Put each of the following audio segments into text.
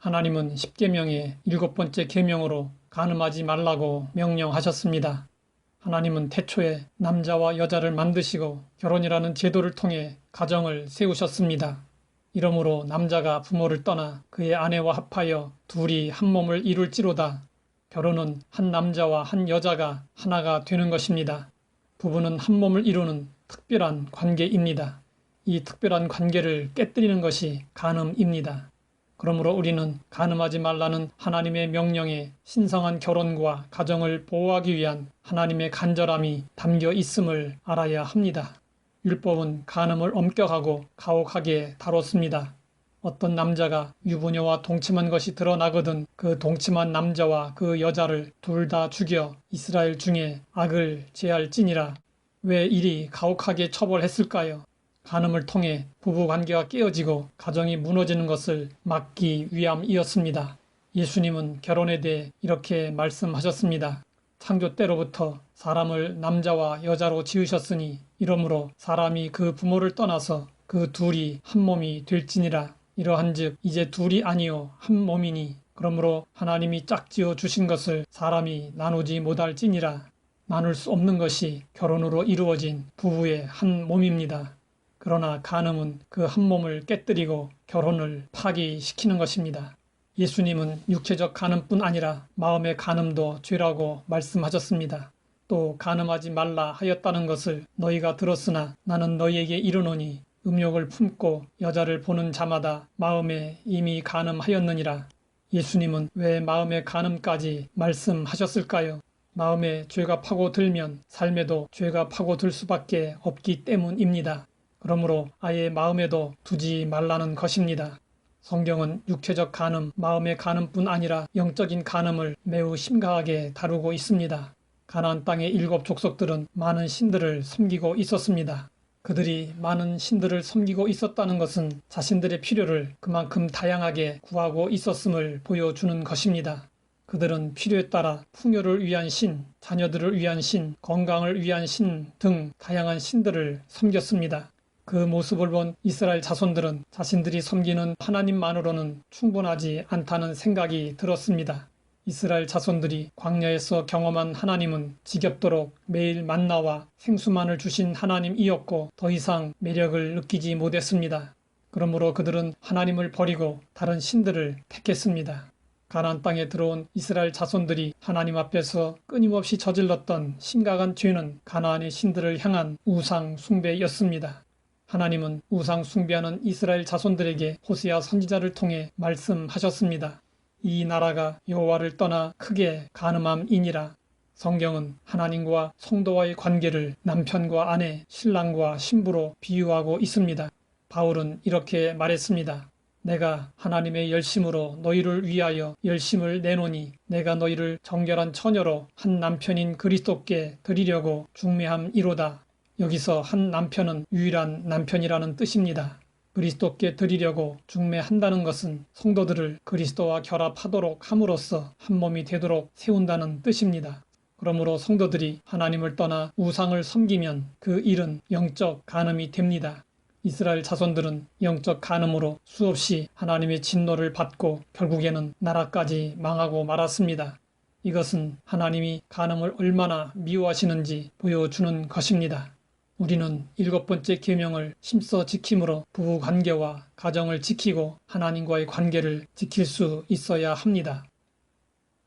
하나님은 십계명의 일곱 번째 계명으로 간음하지 말라고 명령하셨습니다. 하나님은 태초에 남자와 여자를 만드시고 결혼이라는 제도를 통해 가정을 세우셨습니다. 이러므로 남자가 부모를 떠나 그의 아내와 합하여 둘이 한 몸을 이룰지로다. 결혼은 한 남자와 한 여자가 하나가 되는 것입니다. 부부는 한 몸을 이루는 특별한 관계입니다. 이 특별한 관계를 깨뜨리는 것이 간음입니다. 그러므로 우리는 간음하지 말라는 하나님의 명령에 신성한 결혼과 가정을 보호하기 위한 하나님의 간절함이 담겨 있음을 알아야 합니다. 율법은 간음을 엄격하고 가혹하게 다뤘습니다. 어떤 남자가 유부녀와 동침한 것이 드러나거든 그 동침한 남자와 그 여자를 둘 다 죽여 이스라엘 중에 악을 제할지니라. 왜 이리 가혹하게 처벌했을까요? 간음을 통해 부부 관계가 깨어지고 가정이 무너지는 것을 막기 위함이었습니다. 예수님은 결혼에 대해 이렇게 말씀하셨습니다. 창조 때로부터 사람을 남자와 여자로 지으셨으니 이러므로 사람이 그 부모를 떠나서 그 둘이 한 몸이 될지니라. 이러한즉 이제 둘이 아니요 한 몸이니 그러므로 하나님이 짝지어 주신 것을 사람이 나누지 못할지니라. 나눌 수 없는 것이 결혼으로 이루어진 부부의 한 몸입니다. 그러나 간음은 그 한 몸을 깨뜨리고 결혼을 파기시키는 것입니다. 예수님은 육체적 간음뿐 아니라 마음의 간음도 죄라고 말씀하셨습니다. 또 간음하지 말라 하였다는 것을 너희가 들었으나 나는 너희에게 이르노니 음욕을 품고 여자를 보는 자마다 마음에 이미 간음하였느니라. 예수님은 왜 마음의 간음까지 말씀하셨을까요? 마음에 죄가 파고들면 삶에도 죄가 파고들 수밖에 없기 때문입니다. 그러므로 아예 마음에도 두지 말라는 것입니다. 성경은 육체적 간음, 마음의 간음뿐 아니라 영적인 간음을 매우 심각하게 다루고 있습니다. 가나안 땅의 일곱 족속들은 많은 신들을 섬기고 있었습니다. 그들이 많은 신들을 섬기고 있었다는 것은 자신들의 필요를 그만큼 다양하게 구하고 있었음을 보여주는 것입니다. 그들은 필요에 따라 풍요를 위한 신, 자녀들을 위한 신, 건강을 위한 신 등 다양한 신들을 섬겼습니다. 그 모습을 본 이스라엘 자손들은 자신들이 섬기는 하나님만으로는 충분하지 않다는 생각이 들었습니다. 이스라엘 자손들이 광야에서 경험한 하나님은 지겹도록 매일 만나와 생수만을 주신 하나님이었고 더 이상 매력을 느끼지 못했습니다. 그러므로 그들은 하나님을 버리고 다른 신들을 택했습니다. 가나안 땅에 들어온 이스라엘 자손들이 하나님 앞에서 끊임없이 저질렀던 심각한 죄는 가나안의 신들을 향한 우상 숭배였습니다. 하나님은 우상 숭배하는 이스라엘 자손들에게 호세아 선지자를 통해 말씀하셨습니다. 이 나라가 여호와를 떠나 크게 가늠함이니라. 성경은 하나님과 성도와의 관계를 남편과 아내, 신랑과 신부로 비유하고 있습니다. 바울은 이렇게 말했습니다. 내가 하나님의 열심으로 너희를 위하여 열심을 내노니 내가 너희를 정결한 처녀로 한 남편인 그리스도께 드리려고 중매함이로다. 여기서 한 남편은 유일한 남편이라는 뜻입니다. 그리스도께 드리려고 중매한다는 것은 성도들을 그리스도와 결합하도록 함으로써 한 몸이 되도록 세운다는 뜻입니다. 그러므로 성도들이 하나님을 떠나 우상을 섬기면 그 일은 영적 간음이 됩니다. 이스라엘 자손들은 영적 간음으로 수없이 하나님의 진노를 받고 결국에는 나라까지 망하고 말았습니다. 이것은 하나님이 간음을 얼마나 미워하시는지 보여주는 것입니다. 우리는 일곱 번째 계명을 힘써 지킴으로 부부 관계와 가정을 지키고 하나님과의 관계를 지킬 수 있어야 합니다.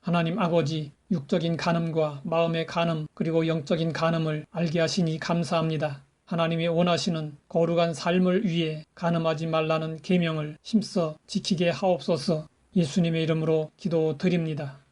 하나님 아버지 육적인 간음과 마음의 간음 그리고 영적인 간음을 알게 하시니 감사합니다. 하나님이 원하시는 거룩한 삶을 위해 간음하지 말라는 계명을 힘써 지키게 하옵소서 예수님의 이름으로 기도드립니다.